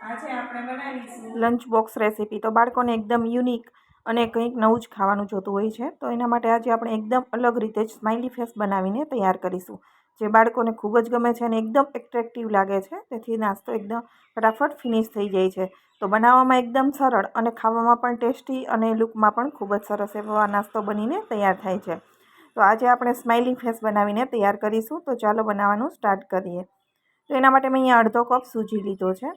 આજે lunch box recipe તો બાળકોને એકદમ યુનિક અને કંઈક નવું જ ખાવાનું જોતું હોય છે. તો એના માટે આજે આપણે એકદમ અલગ રીતે જ સ્માઇલી ફેસ બનાવીને તૈયાર કરીશું. જે બાળકોને ખૂબ જ ગમે છે અને એકદમ એટ્રેક્ટિવ લાગે છે. તેથી નાસ્તો એકદમ ફટાફટ ફિનિશ થઈ જાય છે. તો બનાવવામાં એકદમ સરળ અને ખાવામાં પણ ટેસ્ટી અને લુકમાં પણ ખૂબ જ સરસ એવો નાસ્તો બનીને તૈયાર થાય છે. તો આજે આપણે સ્માઇલી ફેસ બનાવીને તૈયાર કરીશું. તો ચાલો બનાવવાનું સ્ટાર્ટ કરીએ. તો એના માટે મેં અહીંયા અડધો કપ સૂજી લીધો છે.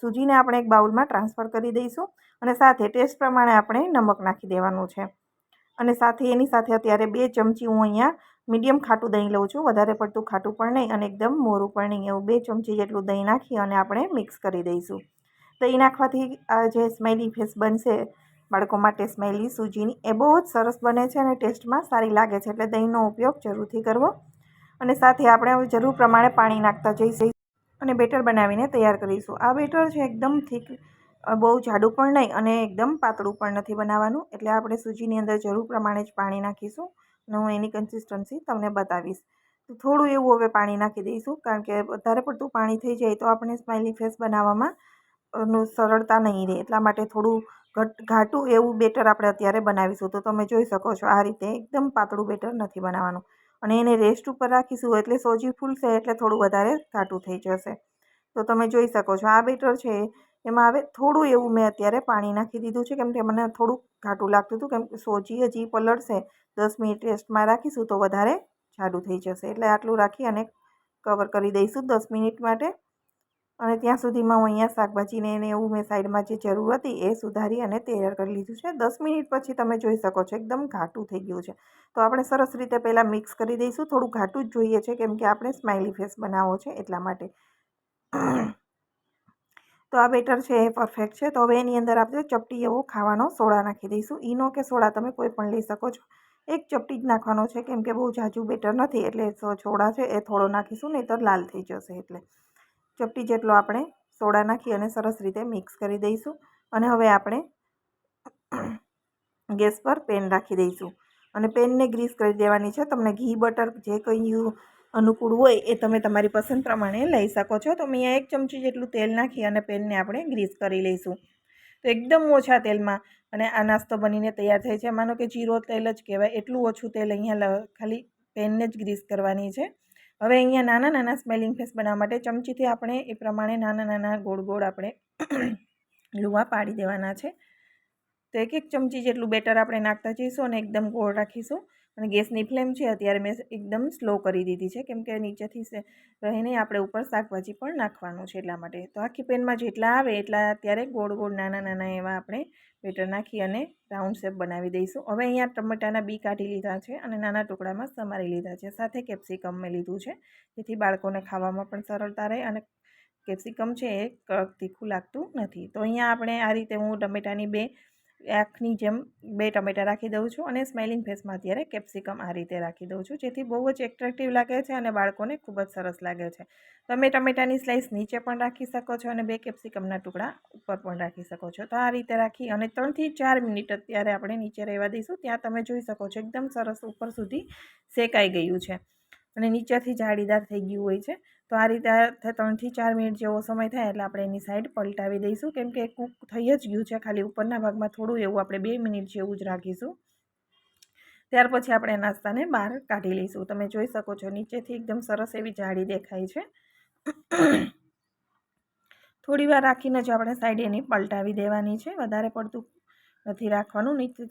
સૂજીને આપણે એક બાઉલમાં ટ્રાન્સફર કરી દઈશું અને સાથે ટેસ્ટ પ્રમાણે આપણે નમક નાખી દેવાનું છે. અને સાથે એની સાથે અત્યારે બે ચમચી હું અહીંયા મીડિયમ ખાટું દહીં લઉં છું. વધારે પડતું ખાટું પણ નહીં અને એકદમ મોરું પણ નહીં. એવું બે ચમચી જેટલું દહીં નાખી અને આપણે મિક્સ કરી દઈશું. દહીં નાખવાથી આ જે સ્મેલી ફેસ બનશે, બાળકો માટે સ્મેલી સૂજીની, એ બહુ જ સરસ બને છે અને ટેસ્ટમાં સારી લાગે છે. એટલે દહીંનો ઉપયોગ જરૂરથી કરવો. અને સાથે આપણે હવે જરૂર પ્રમાણે પાણી નાખતા જઈશું અને બેટર બનાવીને તૈયાર કરીશું. આ બેટર છે એકદમ થીક બહુ જાડું પણ નહીં અને એકદમ પાતળું પણ નથી બનાવવાનું. એટલે આપણે સૂજીની અંદર જરૂર પ્રમાણે જ પાણી નાખીશું અને હું એની કન્સિસ્ટન્સી તમને બતાવીશ. તો થોડું એવું હવે પાણી નાખી દઈશું કારણ કે વધારે પડતું પાણી થઈ જાય તો આપણે સ્માઇલી ફેસ બનાવવામાં સરળતા નહીં રહે. એટલા માટે થોડું ઘટ, ઘાટું એવું બેટર આપણે અત્યારે બનાવીશું. તો તમે જોઈ શકો છો આ રીતે એકદમ પાતળું બેટર નથી બનાવવાનું. અને એને રેસ્ટ ઉપર રાખીશું એટલે સોજી ફૂલશે એટલે થોડું વધારે ઘાટું થઈ જશે. તો તમે જોઈ શકો છો, આ બેટર છે. એમાં હવે થોડું એવું મેં અત્યારે પાણી નાખી દીધું છે, કેમ કે મને થોડુંક ઘાટું લાગતું હતું, કેમ કે સોજી હજી પલળશે. દસ મિનિટ રેસ્ટમાં રાખીશું તો વધારે જાડું થઈ જશે. એટલે આટલું રાખી અને કવર કરી દઈશું દસ મિનિટ માટે. અને ત્યાં સુધીમાં હું અહીંયા શાકભાજીને એને એવું મેં સાઈડમાં જે જરૂર હતી એ સુધારી અને તૈયાર કરી લીધું છે. દસ મિનિટ પછી તમે જોઈ શકો છો એકદમ ઘાટું થઈ ગયું છે. તો આપણે સરસ રીતે પહેલાં મિક્સ કરી દઈશું. થોડું ઘાટું જ જોઈએ છે કેમ કે આપણે સ્માઇલી ફેસ બનાવવો છે એટલા માટે. તો આ બેટર છે એ પરફેક્ટ છે. તો હવે એની અંદર આપણે ચપટી એવો ખાવાનો સોડા નાખી દઈશું. ઈનો કે સોડા તમે કોઈ પણ લઈ શકો છો. એક ચપટી જ નાખવાનો છે કેમ કે બહુ ઝાઝું બેટર નથી એટલે સોડા છે એ થોડો નાખીશું નહીં તો લાલ થઈ જશે એટલે. ચપટી જેટલો આપણે સોડા નાખી અને સરસ રીતે મિક્સ કરી દઈશું. અને હવે આપણે ગેસ પર પેન રાખી દઈશું. અને પેનને ગ્રીસ કરી દેવાની છે. તમને ઘી, બટર જે કંઈ અનુકૂળ હોય એ તમે તમારી પસંદ પ્રમાણે લઈ શકો છો. તો મેં એક ચમચી જેટલું તેલ નાખી અને પેનને આપણે ગ્રીસ કરી લઈશું. તો એકદમ ઓછા તેલમાં અને આ નાસ્તો બનીને તૈયાર થાય છે. માનો કે જીરો તેલ જ કહેવાય. એટલું ઓછું તેલ અહીંયા ખાલી પેનને જ ગ્રીસ કરવાની છે. હવે અહીંયા નાના નાના સ્મેલિંગ ફેસ બનાવવા માટે ચમચીથી આપણે એ પ્રમાણે નાના નાના ગોળ ગોળ આપણે લુવા પાડી દેવાના છે. તો એક એક ચમચી જેટલું બેટર આપણે નાખતા જઈશું અને એકદમ ગોળ રાખીશું. અને ગેસની ફ્લેમ છે અત્યારે મેં એકદમ સ્લો કરી દીધી છે, કેમ કે નીચેથી રહીને આપણે ઉપર શાકભાજી પણ નાખવાનું છે એટલા માટે. તો આખી પેનમાં જેટલા આવે એટલા અત્યારે ગોળ ગોળ નાના નાના એવા આપણે બેટર નાખી અને રાઉન્ડ શેપ બનાવી દઈશું. હવે અહીંયા ટમેટાના બી કાઢી લીધા છે અને નાના ટુકડામાં સમારી લીધા છે. સાથે કેપ્સિકમ મેં લીધું છે, જેથી બાળકોને ખાવામાં પણ સરળતા રહે અને કેપ્સિકમ છે એ કડક તીખું લાગતું નથી. તો અહીંયા આપણે આ રીતે હું ટમેટાની બે આંખની જેમ બે ટમેટા રાખી દઉં છું અને સ્માઇલિંગ ફેસમાં અત્યારે કેપ્સિકમ આ રીતે રાખી દઉં છું, જેથી બહુ જ એટ્રેક્ટિવ લાગે છે અને બાળકોને ખૂબ જ સરસ લાગે છે. તમે ટમેટાની સ્લાઇસ નીચે પણ રાખી શકો છો અને બે કેપ્સિકમના ટુકડા ઉપર પણ રાખી શકો છો. તો આ રીતે રાખી અને ત્રણથી ચાર મિનિટ અત્યારે આપણે નીચે રહેવા દઈશું, ત્યાં તમે જોઈ શકો છો એકદમ સરસ ઉપર સુધી શેકાઈ ગયું છે અને નીચેથી જાળીદાર થઈ ગયું હોય છે. તો આ રીતે ત્રણથી ચાર મિનિટ જેવો સમય થાય એટલે આપણે એની સાઈડ પલટાવી દઈશું. કેમ કે કૂક થઈ જ ગયું છે ખાલી ઉપરના ભાગમાં થોડું એવું આપણે બે મિનિટ જેવું જ રાખીશું. ત્યાર પછી આપણે નાસ્તાને બહાર કાઢી લઈશું. તમે જોઈ શકો છો નીચેથી એકદમ સરસ એવી જાળી દેખાય છે. થોડી વાર રાખીને જ આપણે સાઈડ એની પલટાવી દેવાની છે. વધારે પડતું નથી રાખવાનું. નીચે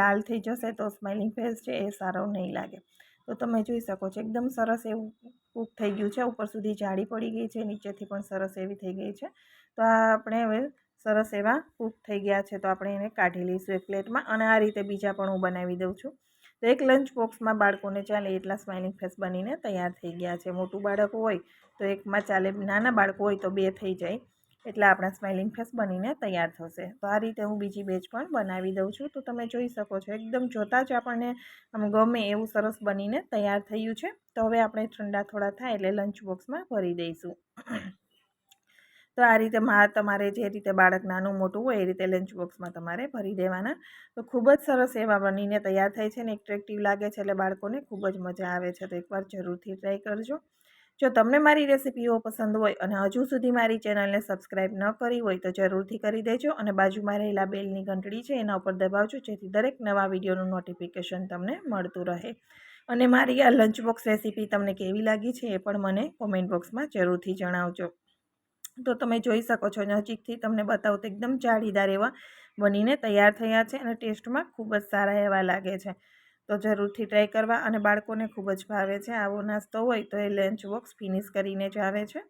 લાલ થઈ જશે તો સ્માઇલિંગ ફેસ છે, એ સારો નહીં લાગે. તો તમે જોઈ શકો છો, એકદમ સરસ એવું કૂક થઈ ગયું છે. ઉપર સુધી જાડી પડી ગઈ છે, નીચેથી પણ સરસ એવી થઈ ગઈ છે. તો આ આપણે હવે સરસ એવા કૂક થઈ ગયા છે, તો આપણે એને કાઢી લઈશું એક પ્લેટમાં. અને આ રીતે બીજા પણ હું બનાવી દઉં છું. તો એક લંચ બોક્સમાં બાળકોને ચાલે એટલા સ્માઇલિંગ ફેસ બનીને તૈયાર થઈ ગયા છે. મોટું બાળક હોય તો એકમાં ચાલે, નાના બાળકો હોય તો બે થઈ જાય. એટલે આપણા સ્માઇલિંગ ફેસ બનીને તૈયાર થશે. તો આ રીતે હું બીજી બેચ પણ બનાવી દઉં છું. તો તમે જોઈ શકો છો, એકદમ જોતાં જ આપણને આમ ગમે એવું સરસ બનીને તૈયાર થયું છે. તો હવે આપણે ઠંડા થોડા થાય એટલે લંચ બોક્સમાં ભરી દઈશું. તો આ રીતે તમારે જે રીતે બાળક નાનું મોટું હોય એ રીતે લંચ બોક્સમાં તમારે ભરી દેવાના. તો ખૂબ જ સરસ એવા બનીને તૈયાર થાય છે ને એટ્રેક્ટિવ લાગે છે એટલે બાળકોને ખૂબ જ મજા આવે છે. તો એકવાર જરૂરથી ટ્રાય કરજો. જો તમને મારી રેસિપીઓ પસંદ હોય અને હજુ સુધી મારી ચેનલને સબસ્ક્રાઈબ ન કરી હોય તો જરૂરથી કરી દેજો અને બાજુમાં રહેલા બેલની ઘંટડી છે એના ઉપર દબાવજો, જેથી દરેક નવા વિડીયોનું નોટિફિકેશન તમને મળતું રહે. અને મારી આ લંચ બોક્સ રેસીપી તમને કેવી લાગી છે એ પણ મને કોમેન્ટ બોક્સમાં જરૂરથી જણાવજો. તો તમે જોઈ શકો છો, નજીકથી તમને બતાવું તો એકદમ જાળીદાર એવા બનીને તૈયાર થયા છે અને ટેસ્ટમાં ખૂબ જ સારા એવા લાગે છે. તો જરૂરથી ટ્રાય કરવા અને બાળકોને ખૂબ જ ભાવે છે. આવો નાસ્તો હોય તો એ લંચ બોક્સ ફિનિશ કરીને જ આવે છે.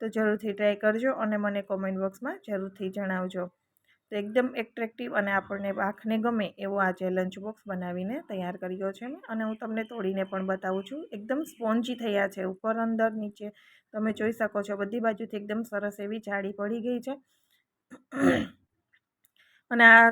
તો જરૂરથી ટ્રાય કરજો અને મને કોમેન્ટ બોક્સમાં જરૂરથી જણાવજો. તો એકદમ એટ્રેક્ટિવ અને આપણને આંખને ગમે એવો આજે લંચ બોક્સ બનાવીને તૈયાર કર્યો છે અને હું તમને તોડીને પણ બતાવું છું. એકદમ સ્પોન્જી થયા છે. ઉપર અંદર નીચે તમે જોઈ શકો છો બધી બાજુથી એકદમ સરસ એવી જાળી પડી ગઈ છે. અને આ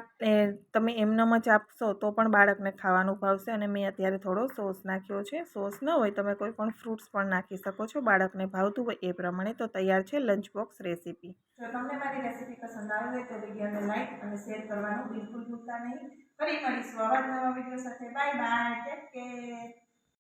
તમે એમનેમ જ આપશો તો પણ બાળકને ખાવાનું ભાવશે અને મેં અત્યારે થોડો સોસ નાખ્યો છે. સોસ ન હોય તમે કોઈ પણ ફ્રૂટ્સ પણ નાખી શકો છો. બાળકને ભાવતું હોય એ પ્રમાણે તો તૈયાર છે લંચ બોક્સ રેસીપી. જો તમને મારી રેસીપી પસંદ આવી હોય તો વિડીયોને લાઈક અને શેર કરવાનું બિલકુલ ભૂલતા નહીં. ફરી મળીશું આવા નવા વીડિયો સાથે. Bye bye. Take care.